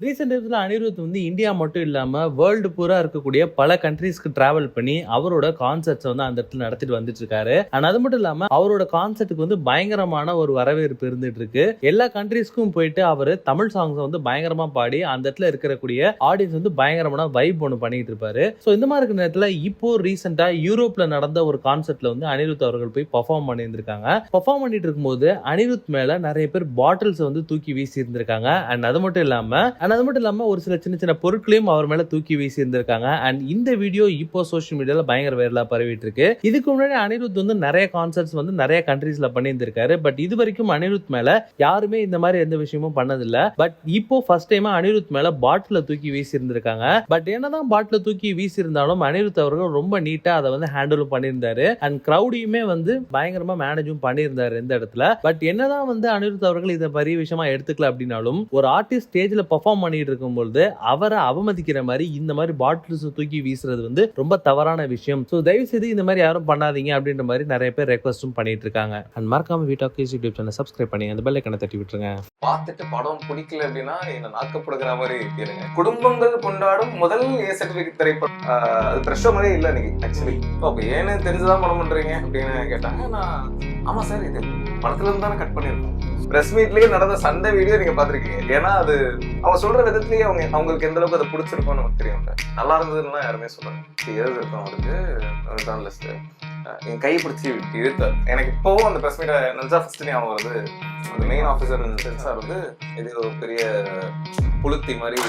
Recent டைம்ஸில் அனிருத் வந்து India மட்டும் இல்லாமல் வேர்ல்டு பூரா இருக்கக்கூடிய பல கண்ட்ரீஸ்க்கு ட்ராவல் பண்ணி அவரோட கான்சர்ட்ஸை வந்து அந்த இடத்துல நடத்திட்டு வந்துட்டு இருக்காரு. அண்ட் அது மட்டும் இல்லாமல் அவரோட கான்சர்ட்டுக்கு வந்து பயங்கரமான ஒரு வரவேற்பு இருந்துட்டு இருக்கு. எல்லா கண்ட்ரீஸ்க்கும் போயிட்டு அவர் தமிழ் சாங்ஸை வந்து பயங்கரமாக பாடி அந்த இடத்துல இருக்கக்கூடிய ஆடியன்ஸ் வந்து பயங்கரமான வைப் ஒன்று பண்ணிட்டு இருப்பாரு. ஸோ இந்த மாதிரி இருக்கிற நேரத்தில் இப்போ ரீசெண்டாக யூரோப்பில் நடந்த ஒரு கான்சர்ட்ல வந்து அனிருத் அவர்கள் போய் பர்ஃபார்ம் பண்ணியிருந்திருக்காங்க. பர்ஃபார்ம் பண்ணிட்டு இருக்கும்போது அனிருத் மேல நிறைய பேர் பாட்டில்ஸ் வந்து தூக்கி வீசி இருந்திருக்காங்க அண்ட் அது மட்டும் இல்லாமல் அண்ட் அது மட்டும் இல்லாமல் ஒரு சில சின்ன சின்ன பொருட்களையும் அவர் மேலே தூக்கி வீசி இருந்திருக்காங்க. அண்ட் இந்த வீடியோ இப்போ சோஷியல் மீடியாவில் பயங்கர வைரலாக பரவிட்டு இருக்கு இதுக்கு முன்னாடி அனிருத் வந்து நிறைய கான்சர்ட்ஸ் வந்து நிறைய கண்ட்ரீஸ்ல பண்ணியிருந்திருக்காரு. பட் இது வரைக்கும் அனிருத் மேல யாருமே இந்த மாதிரி எந்த விஷயமும் பண்ணதில்லை. பட் இப்போ ஃபர்ஸ்ட் டைமா அனிருத் மேல பாட்டில தூக்கி வீசி இருந்திருக்காங்க. பட் என்னதான் பாட்டில தூக்கி வீசி இருந்தாலும் அனிருத் அவர்கள் ரொம்ப நீட்டா அதை வந்து ஹேண்டிலும் பண்ணியிருந்தாரு. அண்ட் கிரௌடியுமே வந்து பயங்கரமா மேனேஜும் பண்ணியிருந்தாரு இந்த இடத்துல. பட் என்னதான் வந்து அனிருத் அவர்கள் இதை பெரிய விஷயமா எடுத்துக்கல அப்படின்னாலும் ஒரு ஆர்டிஸ்ட் ஸ்டேஜ்ல பர்ஃபார்ம் பண்ணிட்டு இருக்கும் பொழுது அவரை அவமதிக்கிற மாதிரி இந்த மாதிரி பாட்டில்ஸ் தூக்கி வீசுறது வந்து ரொம்ப தவறான விஷயம். ஸோ தயவு செய்து இந்த மாதிரி யாரும் பண்ணாதீங்க அப்படின்ற மாதிரி நிறைய பேர் ரெக்வஸ்டும் பண்ணிட்டு இருக்காங்க. அண்ட் மறக்காம வீட்டாக் யூடியூப் சேனல் சப்ஸ்கிரைப் பண்ணி அந்த பெல் ஐக்கனை தட்டி விட்டுருங்க. பார்த்துட்டு படம் பிடிக்கல அப்படின்னா என்ன நாக்கப்படுகிற மாதிரி கேளுங்க குடும்பங்கள் கொண்டாடும் முதல் ஏ சர்டிபிகேட் திரைப்படம். ஆஹ் அது மாதிரியே இல்லை எனக்கு ஆக்சுவலி ஓகே ஏன்னு தெரிஞ்சுதான் படம் பண்றீங்க அப்படின்னு கேட்டாங்க. நான் ஆமா சார் இது படத்துல இருந்து தானே கட் பண்ணியிருக்கோம். பிரஸ் மீட்லயே நடந்த சண்டை வீடியோ நீங்க பாத்திருக்கீங்க ஏன்னா அது அவ சொல்ற விதத்துலயே அவங்க அவங்களுக்கு எந்த அளவுக்கு அதை பிடிச்சிருக்கும்னு நமக்கு தெரியும். நல்லா இருந்ததுன்னா யாருமே சொல்லுவாங்க இயர்ஸ் இருக்கும் அவருக்கு ஜேர்னலிஸ்ட் என் கை பிடிச்சி இழுத்தார். எனக்கு இப்போவும் அந்த பிரஸ் மீட்டை நினைச்சா ஃபர்ஸ்ட் ஞாபகம் வருது. அந்த மெயின் ஆஃபீஸர் சென்சார் வந்து இது ஒரு பெரிய புளுத்தி மாதிரி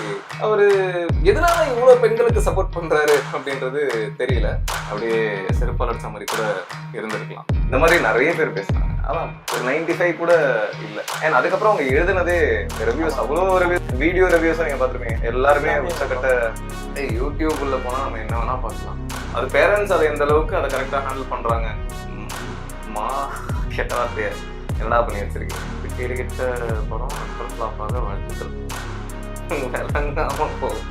அவர் எதனால இவ்வளோ பெண்களுக்கு சப்போர்ட் பண்றாரு அப்படின்றது தெரியல. அப்படியே செருப்பால் அடிச்ச மாதிரி கூட இருந்திருக்கலாம். இந்த மாதிரி நிறைய பேர் பேசுனாங்க அதான் ஒரு நைன்டி ஃபைவ் கூட இல்லை. ஏன்னா அதுக்கப்புறம் அவங்க எழுதுனதே ரிவ்யூஸ் அவ்வளோ ரிவ்யூ வீடியோ ரிவ்யூஸும் நீங்க பார்த்துருப்பீங்க. எல்லாருமே உச்சக்கட்ட யூடியூப் உள்ள போனா நம்ம என்ன வேணா பார்க்கலாம் அது பேரண்ட்ஸ் அதை எந்த அளவுக்கு அதை கரெக்டாக ஹேண்டில் பண்றாங்க? ம், கெட்ட வார்த்தையை? என்னடா பண்ணி வச்சிருக்கீங்க? கேடு கெட்ட படம் ஃப்ளாப்பாக வாழ்த்துக்கள். விளங்காம போகும்